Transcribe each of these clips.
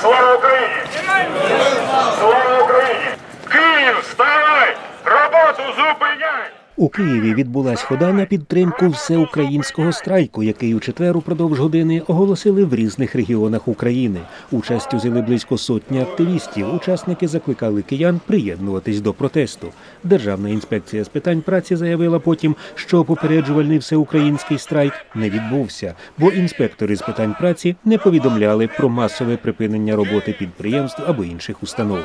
Слава Україні! У Києві відбулась хода на підтримку всеукраїнського страйку, який у четвер упродовж години оголосили в різних регіонах України. Участь узяли близько сотні активістів. Учасники закликали киян приєднуватись до протесту. Державна інспекція з питань праці заявила потім, що попереджувальний всеукраїнський страйк не відбувся, бо інспектори з питань праці не повідомляли про масове припинення роботи підприємств або інших установ.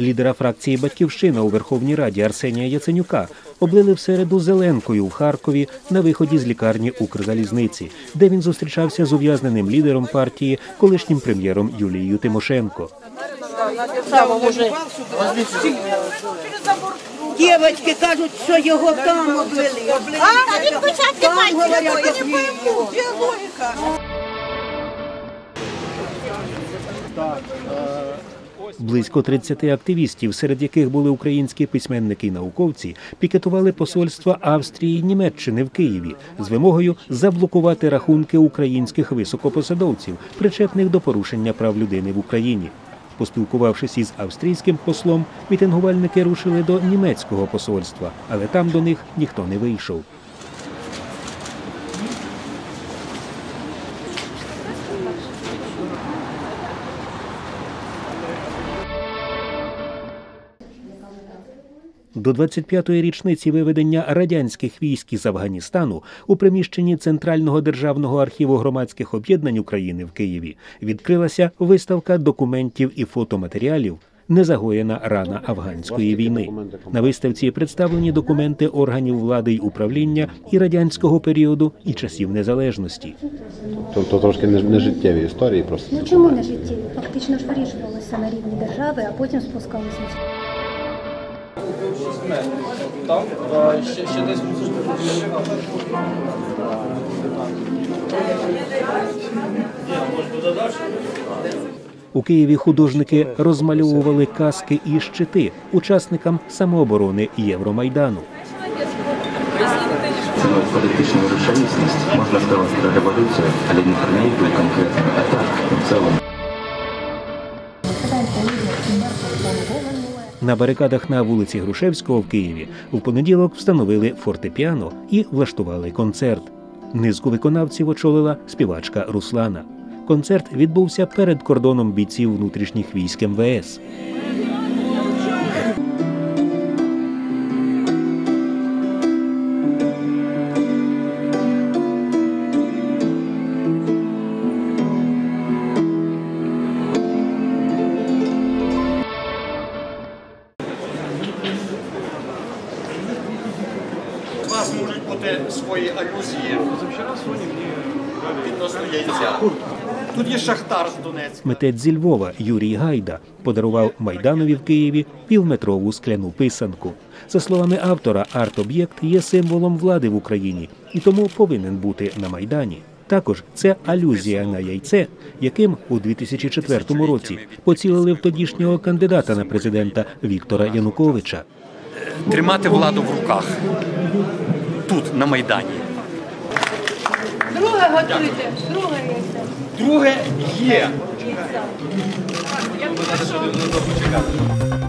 Лідера фракції Батьківщина у Верховній Раді Арсенія Яценюка облили в середу зеленкою в Харкові на виході з лікарні Укрзалізниці, де він зустрічався з ув'язненим лідером партії, колишнім прем'єром Юлією Тимошенко. Дівчатки кажуть, що його там облили. А він початки Там пальців говорять, не Близько 30 активістів, серед яких були українські письменники і науковці, пікетували посольства Австрії і Німеччини в Києві з вимогою заблокувати рахунки українських високопосадовців, причетних до порушення прав людини в Україні. Поспілкувавшись із австрійським послом, мітингувальники рушили до німецького посольства, але там до них ніхто не вийшов. До 25-ї річниці виведення радянських військ із Афганістану у приміщенні Центрального державного архіву громадських об'єднань України в Києві відкрилася виставка документів і фотоматеріалів Незагоєна рана афганської війни. На виставці представлені документи органів влади й управління і радянського періоду, і часів незалежності. То, то трошки не, життєві історії просто. Ну чому не життєві? Фактично ж вирішувалося на рівні держави, а потім спускалося. Там ще, ще десь У Києві художники розмальовували каски і щити учасникам самооборони Євромайдану. Політичну рішучість можна здавати революцію, але не принаймні конкретно, На барикадах на вулиці Грушевського в Києві в понеділок встановили фортепіано і влаштували концерт. Низку виконавців очолила співачка Руслана. Концерт відбувся перед кордоном бійців внутрішніх військ МВС. Можуть бути свої алюзії відносно яйця. Тут є Шахтар з Донецька. Митець зі Львова Юрій Гайда подарував Майданові в Києві півметрову скляну писанку. За словами автора, арт-об'єкт є символом влади в Україні і тому повинен бути на Майдані. Також це алюзія на яйце, яким у 2004 році поцілили в тодішнього кандидата на президента Віктора Януковича. Тримати владу в руках. Тут, на Майдані. Друге готуйте, друге є. Друге є. Я прошу.